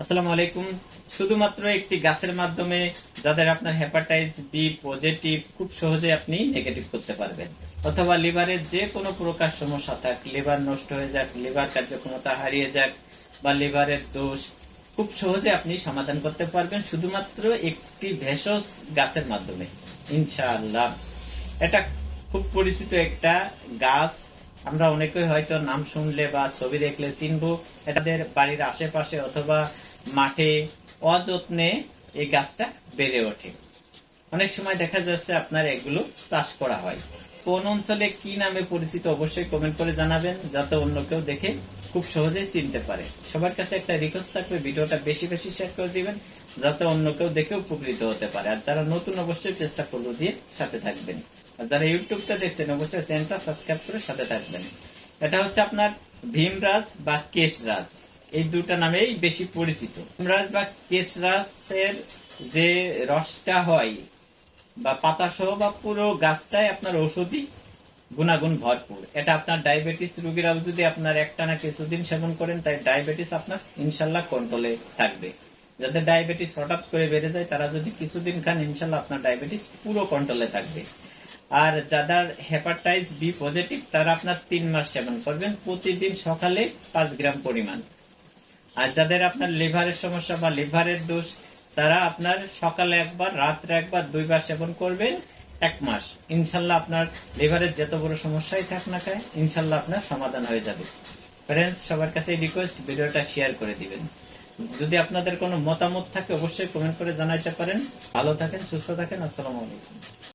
আসসালামু আলাইকুম। শুধুমাত্র একটি গাছের মাধ্যমে যাদের আপনার হেপাটাইটিস বি পজিটিভ খুব সহজে আপনি নেগেটিভ করতে পারবেন। অথবা লিভারের যে কোনো প্রকার সমস্যা থাক লিভার নষ্ট হয়ে যাক লিভার কার্যক্ষমতা হারিয়ে যাক, বা লিভারের দোষ, খুব সহজে আপনি সমাধান করতে পারবেন শুধুমাত্র একটি ভেষজ গাছের মাধ্যমে। ইনশাআল্লাহ। এটা খুব পরিচিত একটা গাছ আমরা অনেকেই হয়তো নাম শুনলে বা ছবি দেখলে চিনব এটাদের বাড়ির আশেপাশে অথবা মাঠে অযত্নে এই গাছটা বেড়ে ওঠে। অনেক সময় দেখা যাচ্ছে আপনার এগুলো চাষ করা হয়। কোন অঞ্চলে কি নামে পরিচিত অবশ্যই কমেন্ট করে জানাবেন, যাতে অন্য কেউ দেখে খুব সহজে চিনতে পারে। সবার কাছে একটা রিকোয়েস্ট থাকবে, ভিডিওটা বেশি বেশি শেয়ার করে দিবেন, যাতে অন্য কেউ দেখে উপকৃত হতে পারে। আর যারা নতুন অবশ্যই চেষ্টা ফলো দিয়ে সাথে থাকবেন। আর যারা ইউটিউবটা দেখছেন, অবশ্যই চ্যানেলটা সাবস্ক্রাইব করে সাথে থাকবেন। এটা হচ্ছে আপনার ভীমরাজ বা কেশরাজ। এই দুটা নামেই বেশি পরিচিত। ভীমরাজ বা কেশরাজের যে রসটা হয় বা পাতা সহ বা পুরো গাছটাই আপনার ঔষধি গুণাগুণ ভরপুর। এটা আপনার ডায়াবেটিস রোগীরাও যদি আপনার একটানা কিছুদিন সেবন করেন, তাই ডায়াবেটিস আপনার ইনশাল্লাহ কন্ট্রোলে থাকবে। যাদের ডায়াবেটিস হঠাৎ করে বেড়ে যায়, তারা যদি কিছুদিন খান, ইনশাল্লাহ আপনার ডায়াবেটিস পুরো কন্ট্রোলে থাকবে। আর যাদের হেপাটাইটিস বি পজিটিভ তারা আপনার তিন মাস সেবন করবেন, প্রতিদিন সকালে পাঁচ গ্রাম পরিমাণ। আর যাদের আপনার লিভারের সমস্যা বা লিভারের দোষ তারা আপনার সকালে একবার, রাত্রে একবার, দুইবার সেবন করবেন, এক মাস। ইনশাল্লাহ আপনার লিভারের যত বড় সমস্যাই থাক না খায় ইনশাল্লাহ আপনার সমাধান হয়ে যাবে। ফ্রেন্ডস সবার কাছে রিকোয়েস্ট ভিডিওটা শেয়ার করে দিবেন। যদি আপনাদের কোনো মতামত থাকে, অবশ্যই কমেন্ট করে জানাইতে পারেন। ভালো থাকেন, সুস্থ থাকেন, আসসালামু আলাইকুম।